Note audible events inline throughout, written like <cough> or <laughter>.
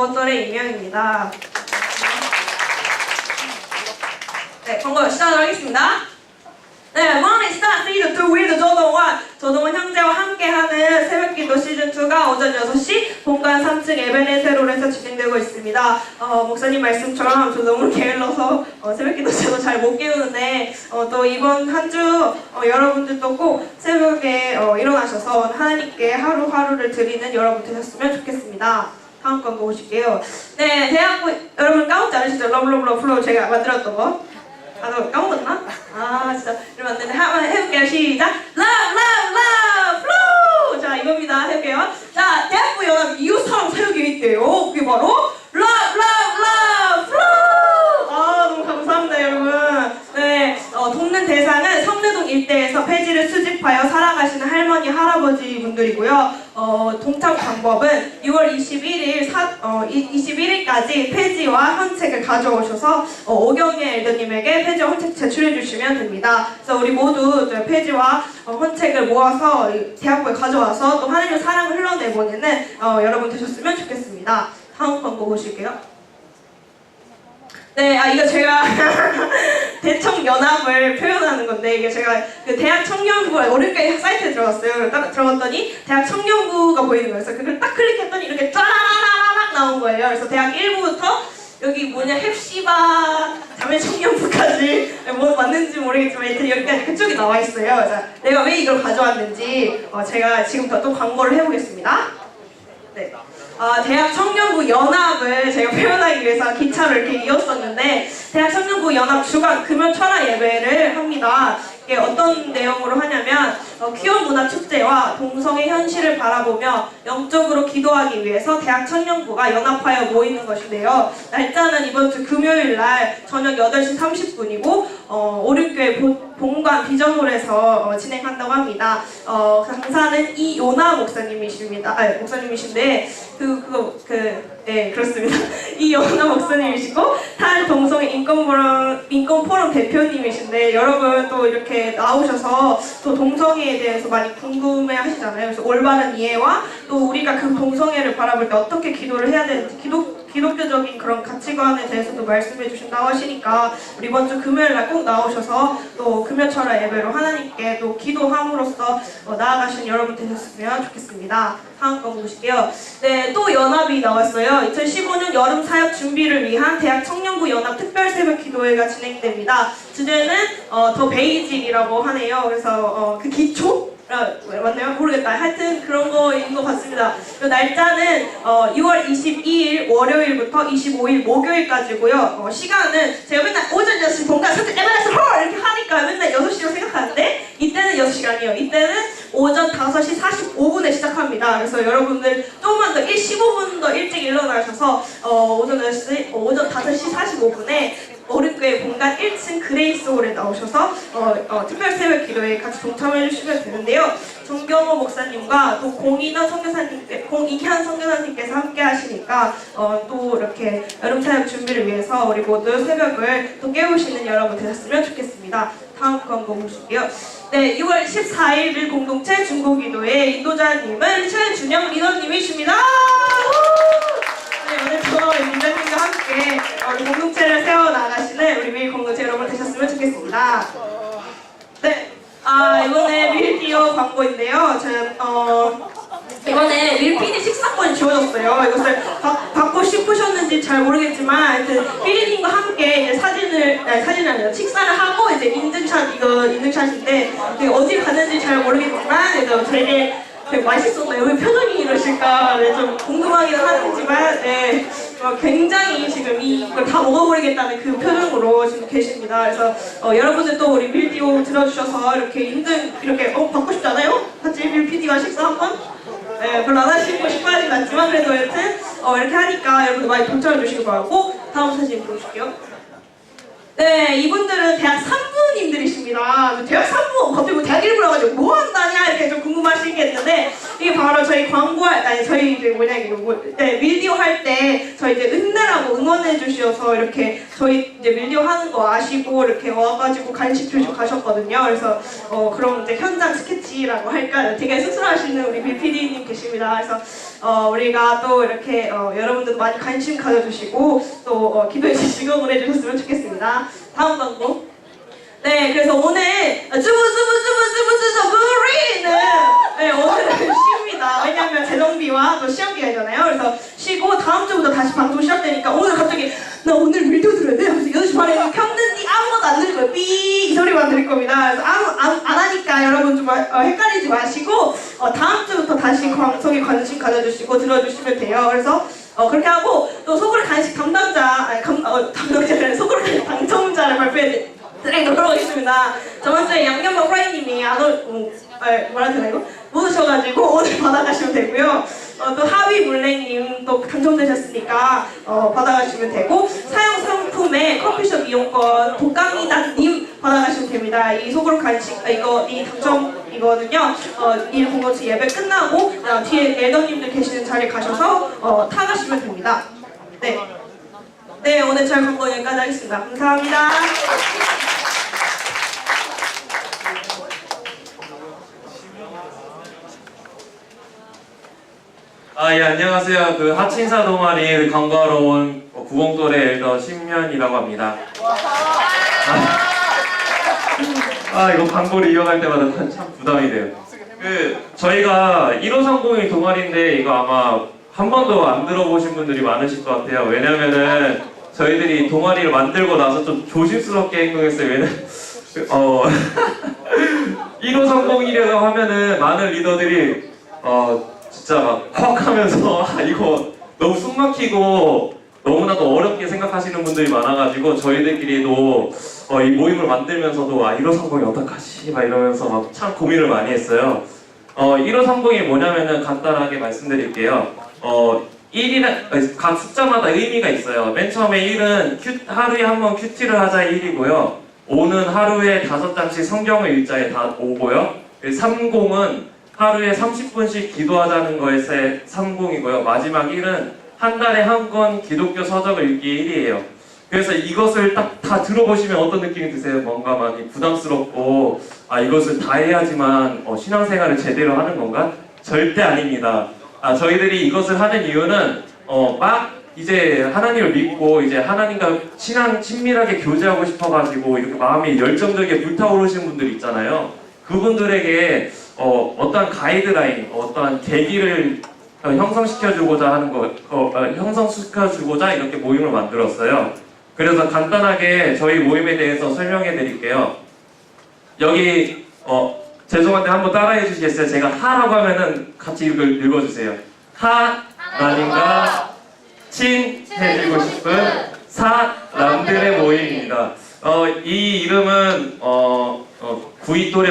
두어떨의 이명입니다. 네, 광고 시작하도록 하겠습니다. 네, star season 2 with 조동원. 조동원 형제와 함께하는 새벽기도 시즌 2가 오전 6시 본관 3층 에베네세롤에서 진행되고 있습니다. 어, 목사님 말씀처럼 저 너무 게을러서 어, 새벽기도 저도 잘 못 깨우는데 어, 또 이번 한주 여러분들도 꼭 새벽에 어, 일어나셔서 하나님께 하루하루를 드리는 여러분 되셨으면 좋겠습니다. 다음 광고 보실게요. 네, 대학부 여러분 까먹지 않으시죠? 러블러블러 플로우 제가 만들었던 거. 아, 너 까먹었나? 아, 진짜. 이러면 안 되는데. 한번 해볼게요. 시작. Love, love, love, flow! 자, 이겁니다. 해볼게요. 자, 대학부 연합 이웃사랑 사역계획대요. 그게 바로 Love, love, love, flow! 아, 너무 감사합니다, 여러분. 네, 어, 돕는 대상은 성내동 일대에서 폐지를 수집하여 살아가시는 할머니, 할아버지 분들이고요. 어, 동참 방법은 6월 21일, 사, 어, 21일까지 폐지와 헌책을 가져오셔서 어, 오경의 엘더님에게 폐지와 헌책 제출해 주시면 됩니다. 그래서 우리 모두 저 폐지와 어, 헌책을 모아서 이 대학부에 가져와서 또 하나님의 사랑을 흘러내보내는 어, 여러분 되셨으면 좋겠습니다. 다음 광고 보실게요. 네, 아 이거 제가 <laughs> 대청 연합을 표현하는 건데 이게 제가 그 대학 청년부 어렵게 사이트에 들어갔어요. 딱 들어갔더니 대학 청년부가 보이는 거예요. 그래서 그걸 딱 클릭했더니 이렇게 쫘라라라락 나온 거예요. 그래서 대학 1부부터 여기 뭐냐 햅시바 자매 청년부까지 <laughs> 뭐 맞는지 모르겠지만 하여튼 여기까지 그쪽이 나와 있어요. 자, 내가 왜 이걸 가져왔는지 어, 제가 지금부터 또 광고를 해보겠습니다. 네. 아, 대학 청년부 연합을 제가 표현하기 위해서 기차를 이렇게 이었었는데 대학 청년부 연합 주간 금요 철학 예배를 합니다. 이게 어떤 내용으로 하냐면 어, 퀴어 문화 축제와 동성의 현실을 바라보며 영적으로 기도하기 위해서 대학 청년부가 연합하여 모이는 것인데요. 날짜는 이번 주 금요일 날 저녁 8시 30분이고 어, 오륙교회 본- 본관 비전홀에서 어, 진행한다고 합니다. 어, 강사는 이요나 목사님이십니다. 아, 목사님이신데 그 그거 그 네, 그렇습니다. <laughs> 이요나 목사님이시고 탈 포럼 인권 포럼 대표님이신데 여러분 또 이렇게 나오셔서 또 동성애에 대해서 많이 궁금해 하시잖아요. 그래서 올바른 이해와 또 우리가 그 동성애를 바라볼 때 어떻게 기도를 해야 되는지 기독 기독교적인 그런 가치관에 대해서도 말씀해 주신다고 하시니까 우리 이번 주 금요일 날 꼭 나오셔서 또 금요철화 예배로 하나님께 또 기도함으로써 어, 나아가신 여러분 되셨으면 좋겠습니다. 다음 거 보실게요. 네, 또 연합이 나왔어요. 2015년 여름 사역 준비를 위한 대학 청년부 연합 특별 새벽 기도회가 진행됩니다. 주제는 어, 더 베이직이라고 하네요. 그래서 어, 그 기초? 아, 맞나요? 모르겠다. 하여튼 그런 거인 것 같습니다. 그 날짜는 어, 6월 22일 월요일부터 25일 목요일까지고요. 어, 시간은 제가 맨날 오전 6시 본가 선택 에버레스 홀 이렇게 하니까 맨날 6시로 생각하는데 이때는 6시가 아니에요. 이때는 오전 5시 45분에 시작합니다. 그래서 여러분들 조금만 더 1, 15분 더 일찍 일어나셔서 어, 오전 6시, 어, 오전 5시 45분에 어른교회 본관 1층 그레이스 홀에 나오셔서 어, 어, 특별 새벽 기도에 같이 동참해 주시면 되는데요. 정경호 목사님과 또 공인현 선교사님께 공인현 선교사님께서 함께 하시니까 어, 또 이렇게 여름 사역 준비를 위해서 우리 모두 새벽을 또 깨우시는 여러분 되셨으면 좋겠습니다. 다음 광고 보실게요. 네, 6월 14일 일 공동체 중고기도의 인도자님은 최준영 리더님이십니다. 네, 오늘 저 민자님과 함께 어, 우리 공동체를 세워나가시는 우리 밀 공동체 여러분 좋겠습니다. 네, 아 이번에 밀디오 광고인데요. 저는 어 이번에 밀피디 식사권이 주어졌어요. 이것을 받, 받고 싶으셨는지 잘 모르겠지만 하여튼 피디님과 함께 이제 사진을 아니 사진이 아니라 식사를 하고 이제 인증샷 이거 인증샷인데 어디 갔는지 잘 모르겠지만 그래도 되게 되게 맛있었나요? 왜 표정이 이러실까 네, 좀 궁금하긴 하지만 네, 어, 굉장히 지금 이걸 다 먹어버리겠다는 그 표정으로 지금 계십니다. 그래서 어, 여러분들 또 우리 밀디오 들어주셔서 이렇게 인증 이렇게 어 받고 싶지 않아요? 같이 밀피디와 식사 한 번? 네, 별로 안 하시고 싶어 하진 않지만 그래도 여튼 어, 이렇게 하니까 여러분들 많이 동참해 주시길 바라고 다음 사진 보여줄게요. 네, 이분들은 대학 산부님들이십니다. 대학 산부, 갑자기 뭐 대학 1부라 가지고 뭐 한다냐 이렇게 좀 궁금하시겠는데 이게 바로 저희 광고할, 아니 저희 이제 뭐냐 이거 뭐, 네, 밀디오 할 때 저희 이제 은혜라고 응원해 주셔서 이렇게 저희 이제 밀디오 하는 거 아시고 이렇게 와가지고 간식 주시고 가셨거든요. 그래서 어 그런 이제 현장 스케치라고 할까요? 되게 쑥스러워하시는 우리 계십니다. 그래서 어 우리가 또 이렇게 어, 여러분들도 많이 관심 가져주시고 또 어, 기도해 주시고 응원해 주셨으면 좋겠습니다. 다음 광고. 네, 그래서 오늘 쭈부쭈부쭈부쭈부쭈부리는 네, 오늘은 쉽니다. 왜냐하면 재정비와 또 시험 기간이잖아요. 그래서 쉬고 다음 주부터 다시 방송 시작되니까 오늘 갑자기 나 오늘 밀도 들어야 돼. 하면서 8시 반에 켰는데 아무것도 안 들릴 거예요. 삐! 이 소리만 들릴 겁니다. 그래서 아무, 안, 안 하니까 여러분 좀 어, 헷갈리지 마시고 어, 다음 주부터 다시 방송에 관심 가져주시고 들어주시면 돼요. 그래서 어, 그렇게 하고 또 속으로 간식 담당자, 아니 감, 어, 담당자를 속으로 간식 당첨자를 발표해 드리도록 하겠습니다. 저번 주에 양념밥 프라이님이 안 오, 음, 아, 뭐라 해야 되나 이거? 못 오셔가지고 오늘 받아가시면 되고요. 어, 또 하위 물레님 또 당첨되셨으니까 어, 받아가시면 되고 사용 상품에 커피숍 이용권 독감이다님 받아가시면 됩니다. 이 속으로 간식 아, 이거 이 당첨 이거는요. 어, 이 공고치 예배 끝나고 어, 뒤에 엘더님들 계시는 자리에 가셔서 어, 타가시면 됩니다. 네. 네, 오늘 저희 광고 여기까지 하겠습니다. 감사합니다. 아, 예, 안녕하세요. 그 하친사 동아리 광고하러 온 구봉돌의 엘더 신면이라고 합니다. 아, 아, 이거 광고를 이어갈 때마다 참 부담이 돼요. 그, 저희가 1530이 동아리인데 이거 아마 한 번도 안 들어보신 분들이 많으실 것 같아요. 왜냐면은 저희들이 동아리를 만들고 나서 좀 조심스럽게 행동했어요. 왜냐면, 어, <laughs> 1530이라고 하면은 많은 리더들이 어, 진짜 막 헉 하면서 <laughs> 아, 이거 너무 숨 막히고 너무나도 어렵게 생각하시는 분들이 많아가지고 저희들끼리도 어, 이 모임을 만들면서도 아 1530이 어떡하지 막 이러면서 막 참 고민을 많이 했어요. 어, 1530이 뭐냐면은 간단하게 말씀드릴게요. 어, 1이나 각 숫자마다 의미가 있어요. 맨 처음에 1은 큐, 하루에 한 번 큐티를 하자 1이고요. 5는 하루에 다섯 장씩 성경을 읽자에 다 5고요. 30은 하루에 30분씩 기도하자는 거에서 30이고요. 마지막 1은 한 달에 한 권 기독교 서적을 읽기 1이에요. 그래서 이것을 딱 다 들어보시면 어떤 느낌이 드세요? 뭔가 많이 부담스럽고 아 이것을 다 해야지만 어, 신앙생활을 제대로 하는 건가? 절대 아닙니다. 아 저희들이 이것을 하는 이유는 어, 막 이제 하나님을 믿고 이제 하나님과 친한 친밀하게 교제하고 싶어가지고 이렇게 마음이 열정적이게 불타오르신 분들 있잖아요. 그분들에게 어, 어떠한 가이드라인, 어떠한 계기를 어, 형성시켜주고자 하는 거, 어, 어, 형성시켜주고자 이렇게 모임을 만들었어요. 그래서 간단하게 저희 모임에 대해서 설명해 드릴게요. 여기, 어, 죄송한데 한번 따라해 주시겠어요? 제가 하라고 하면은 같이 읽어, 읽어주세요. 하 나님과 친해지고 싶은 사람들의 모임입니다. 어, 이 이름은 어, 어, 형제가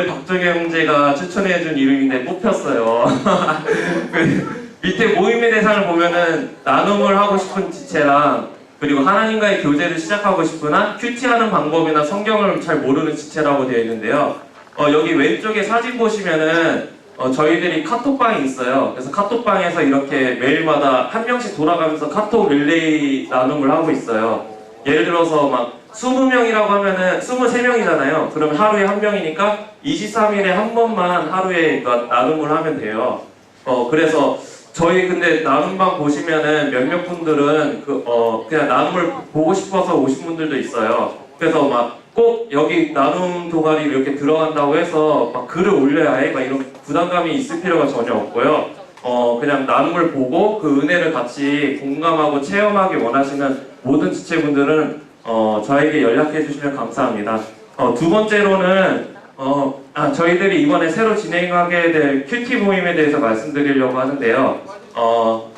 추천해준 이름인데 뽑혔어요. <laughs> 그 밑에 모임의 대상을 보면은 나눔을 하고 싶은 지체랑 그리고 하나님과의 교제를 시작하고 싶으나 큐티하는 방법이나 성경을 잘 모르는 지체라고 되어 있는데요. 어, 여기 왼쪽에 사진 보시면은 어, 저희들이 카톡방이 있어요. 그래서 카톡방에서 이렇게 매일마다 한 명씩 돌아가면서 카톡 릴레이 나눔을 하고 있어요. 예를 들어서 막 20명이라고 하면은 23명이잖아요. 그러면 하루에 한 명이니까 23일에 한 번만 하루에 나- 나눔을 하면 돼요. 어, 그래서 저희 근데 나눔방 보시면은 몇몇 분들은 그, 어, 그냥 나눔을 보고 싶어서 오신 분들도 있어요. 그래서 막 꼭 여기 나눔 동아리 이렇게 들어간다고 해서 막 글을 올려야 해. 막 이런 부담감이 있을 필요가 전혀 없고요. 어, 그냥 나눔을 보고 그 은혜를 같이 공감하고 체험하기 원하시는 모든 지체분들은 어, 저에게 연락해 주시면 감사합니다. 어, 두 번째로는 어, 아, 저희들이 이번에 새로 진행하게 될 큐티 모임에 대해서 말씀드리려고 하는데요. 어,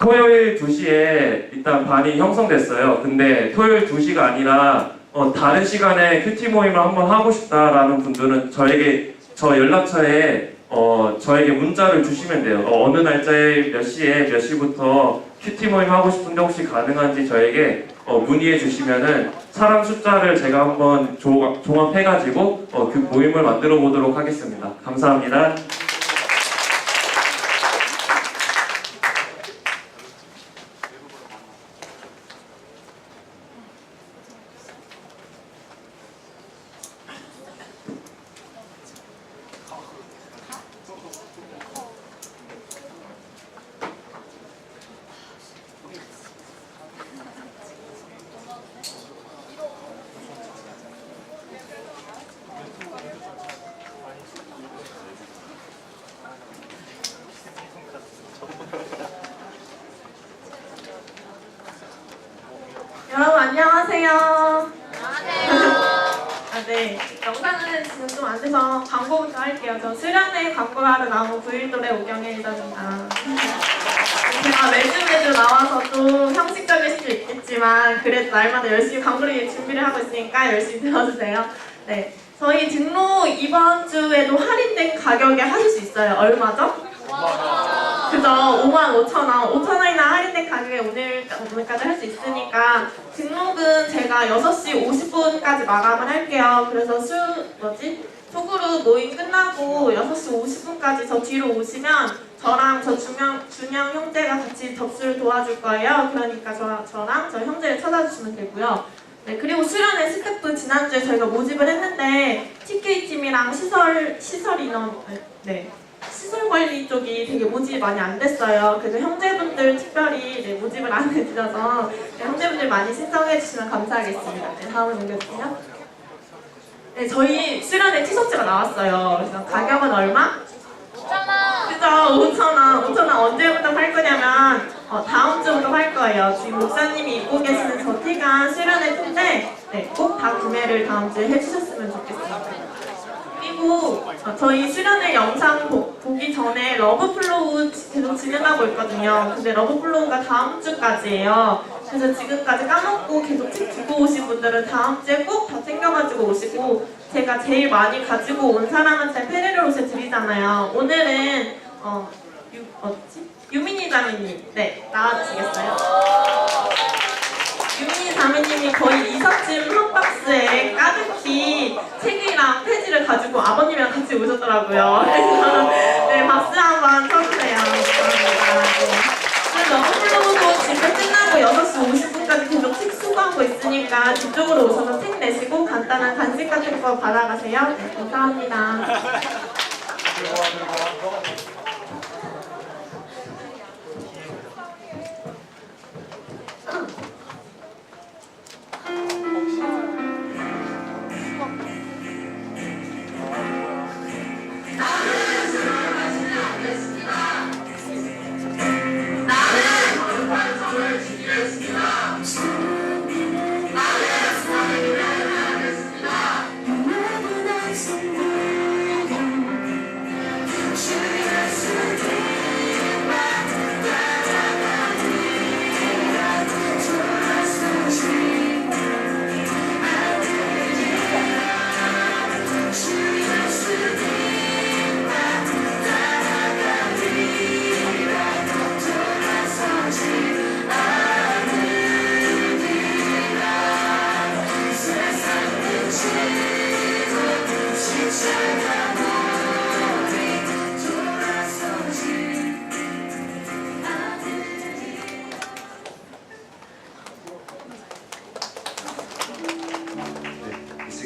토요일 2시에 일단 반이 형성됐어요. 근데 토요일 2시가 아니라 어, 다른 시간에 큐티 모임을 한번 하고 싶다라는 분들은 저에게 저 연락처에 어, 저에게 문자를 주시면 돼요. 어, 느 날짜에 몇 시에 몇 시부터 큐티 모임 하고 싶은데 혹시 가능한지 저에게 어, 문의해 주시면은 사람 숫자를 제가 한번 조, 종합해가지고 어, 그 모임을 만들어 보도록 하겠습니다. 감사합니다. 여러분 안녕하세요. 아, 네. 영상은 지금 좀 안 돼서 저 수련회 광고하러 나온 부일돌의 오경혜이답니다. 제가 매주 매주 나와서 좀 형식적일 수도 있겠지만 그래도 날마다 열심히 광고를 위해 준비를 하고 있으니까 열심히 들어주세요. 네. 저희 등록 이번 주에도 할인된 가격에 하실 수 있어요. 얼마죠? 그죠? 5만 5천 원, 5천 원이나 할인된 가격에 오늘, 오늘까지 할 수 있으니까 등록은 제가 6시 50분까지 마감을 할게요. 그래서 수, 뭐지? 소그룹 모임 끝나고 6시 50분까지 저 뒤로 오시면 저랑 저 준영, 준영 형제가 같이 접수를 도와줄 거예요. 그러니까 저, 저랑 저 형제를 찾아주시면 되고요. 네, 그리고 수련회 스태프 지난주에 저희가 모집을 했는데 TK팀이랑 시설, 시설 인원, 네, 시설 관리 쪽이 되게 모집이 많이 안 됐어요. 그래서 형제분들 특별히 네, 모집을 안 해주셔서 네, 형제분들 많이 신청해 주시면 감사하겠습니다. 네, 다음을 넘겨주세요. 네, 저희 수련회 티셔츠가 나왔어요. 그래서 가격은 얼마? 5천원 그죠? 5,000원. 5,000원 언제부터 팔 거냐면 어, 다음 주부터 팔 거예요. 지금 목사님이 입고 계시는 저 티가 수련회 티인데 네, 꼭 다 구매를 다음 주에 해주셨으면 좋겠습니다. 그리고 어, 저희 수련회 영상 보, 보기 전에 러브플로우 계속 진행하고 있거든요. 근데 러브플로우가 다음 주까지예요. 그래서 지금까지 까먹고 계속 책 두고 오신 분들은 다음 주에 꼭 다 챙겨가지고 오시고 제가 제일 많이 가지고 온 사람한테 페레로 옷을 드리잖아요. 오늘은 어, 유, 어지 유민희 자매님 네 나와주시겠어요? 유민희 자매님이 거의 이삿짐 한 박스에 가득히 책이랑 페지를 가지고 아버님이랑 같이 오셨더라고요. 그래서 네 박수 한번 쳐주세요. 감사합니다. 네, 너무너무 집회 끝나고 6시 50분까지 계속 책 수거하고 있으니까 뒤쪽으로 오셔서 책 내시고 간단한 간식 같은 거 받아가세요. 네, 감사합니다.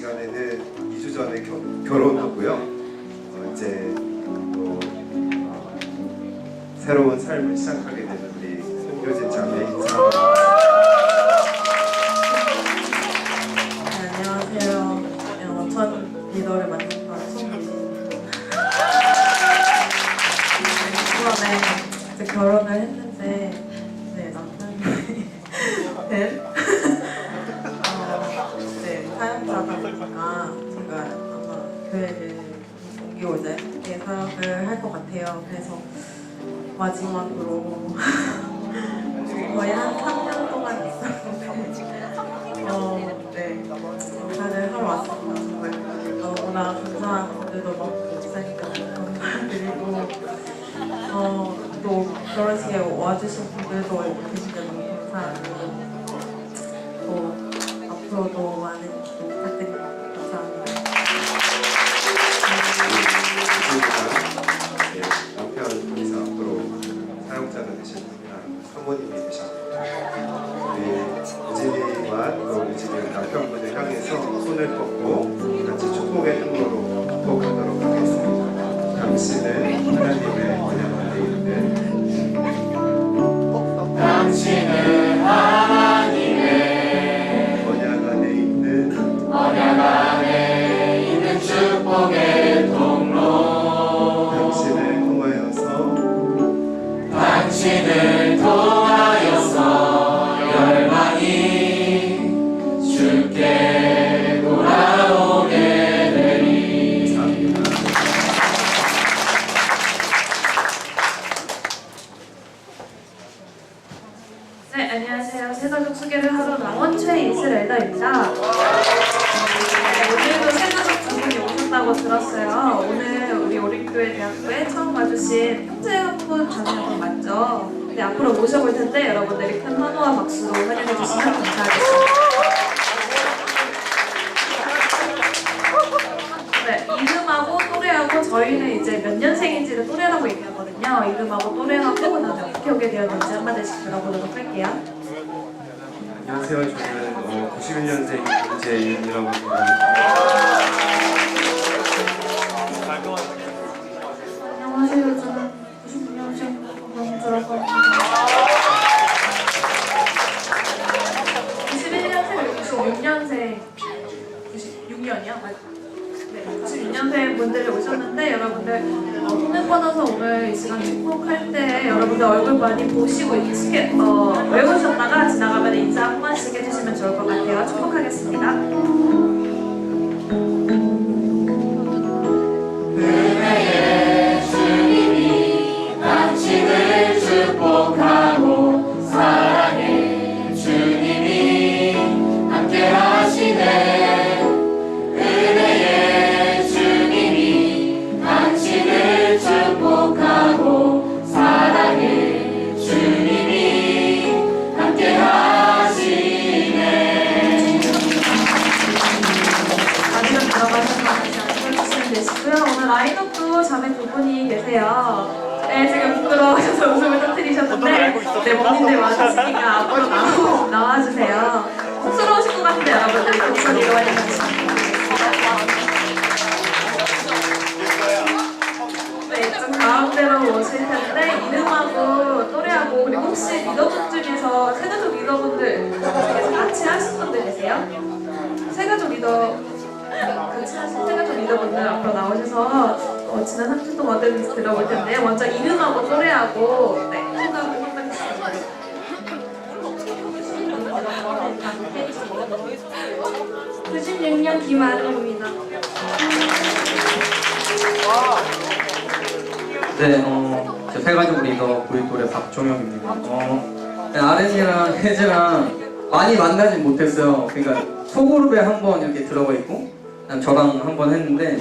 시간에는 2주 전에 겨, 결혼하고요. 어, 이제 또 어, 새로운 삶을 시작하게 되는 우리 손효진 자매 인사. 네, 같아요. 그래서 마지막으로 거의 한 3년 동안 있었는데 어, 네. 인사를 하러 왔습니다. 정말 너무나 감사한 분들도 많고 목사님께 너무 감사드리고 어, 또 결혼식에 와주신 분들도 계신데 너무 감사하고 또 앞으로도 사모님이 되셨고 우리 유진이와 또 유진이 남편분을 향해서 손을 뻗고 같이 축복의 안녕하세요. 새가족 소개를 하러 나온 최이슬엘다입니다. 네, 오늘도 새가족 두 분이 오셨다고 들었어요. 오늘 우리 오림교회 대학교에 처음 와주신 형제분 자매분 맞죠? 네, 앞으로 모셔볼 텐데 여러분들이 큰 환호와 박수로 환영해 주시면 감사하겠습니다. 네, 이름하고 또래하고 저희는 이제 몇 년생인지를 또래라고 얘기 하거든요. 이름하고 또래하고 그다음에 어떻게 오게 되었는지 한마디씩 들어보도록 할게요. 안녕하세요. 저는 어, 91년생 김재윤이라고 합니다. 안녕하세요. 저는 99년생 강주라고 합니다. 91년생, 96년생, 96년이요? 네, 96년생 분들이 오셨는데 여러분들 어, 손을 뻗어서 오늘 이 시간 축복할 때 여러분들 얼굴 많이 보시고 익숙해, 어, 외우셨다가 지나가면 인사 한 번씩 해주시면 좋을 것 같아요. 축복하겠습니다. 네, 본인들 많으시니까 앞으로 나와, 나와주세요. 쑥스러우실 것 같은데 여러분들이 목소리로 해주시면 네, 좀 가운데로 오실 텐데 이름하고 또래하고 그리고 혹시 리더분 중에서 세가족 리더분들 중에서 같이 하신 분들 계세요? 세가족 리더 같이 하신 세가족 리더분들 앞으로 나오셔서 어, 지난 한주 동안 어땠는지 들어볼 텐데 먼저 이름하고 또래하고 네, 96년 김아름입니다. 네, 어, 제 세가족 리더 보이토레 박종혁입니다. 어, 네, 아렌이랑 혜즈랑 많이 만나진 못했어요. 그러니까 소그룹에 한 번 이렇게 들어가 있고, 저랑 한 번 했는데,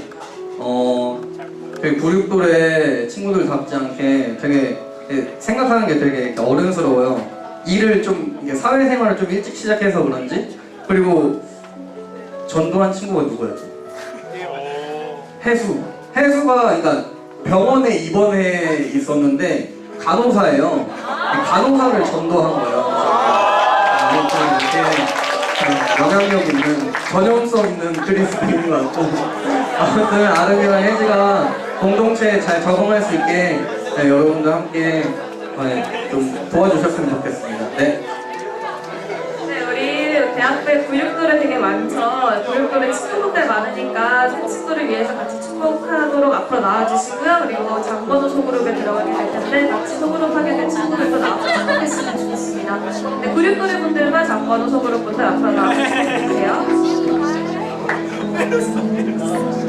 어, 되게 96돌의 친구들 답지 않게 되게 되게 생각하는 게 되게 어른스러워요. 일을 좀, 사회생활을 좀 일찍 시작해서 그런지, 그리고 전도한 친구가 누구였지? 해수. 해수가 그러니까 병원에 입원해 있었는데 간호사예요. 간호사를 전도한 거예요. 아, 좀 이렇게 좀 영향력 있는 전형성 있는 그리스도인 것 같고 아무튼 아름이랑 혜지가 공동체에 잘 적응할 수 있게 네, 여러분들 함께 네, 좀 도와주셨으면 좋겠습니다. 네. 네, 대학교에 구육돌이 되게 많죠. 구육돌에 친구분들 많으니까 새 친구를 위해서 같이 축복하도록 앞으로 나와주시고요. 그리고 장번호 소그룹에 들어가게 될 텐데 같이 소그룹 하게 될 친구들도 나와서 축복했으면 좋겠습니다. 네, 구육돌의 분들과 장번호 소그룹 분들 앞으로 나와주시면 좋겠어요.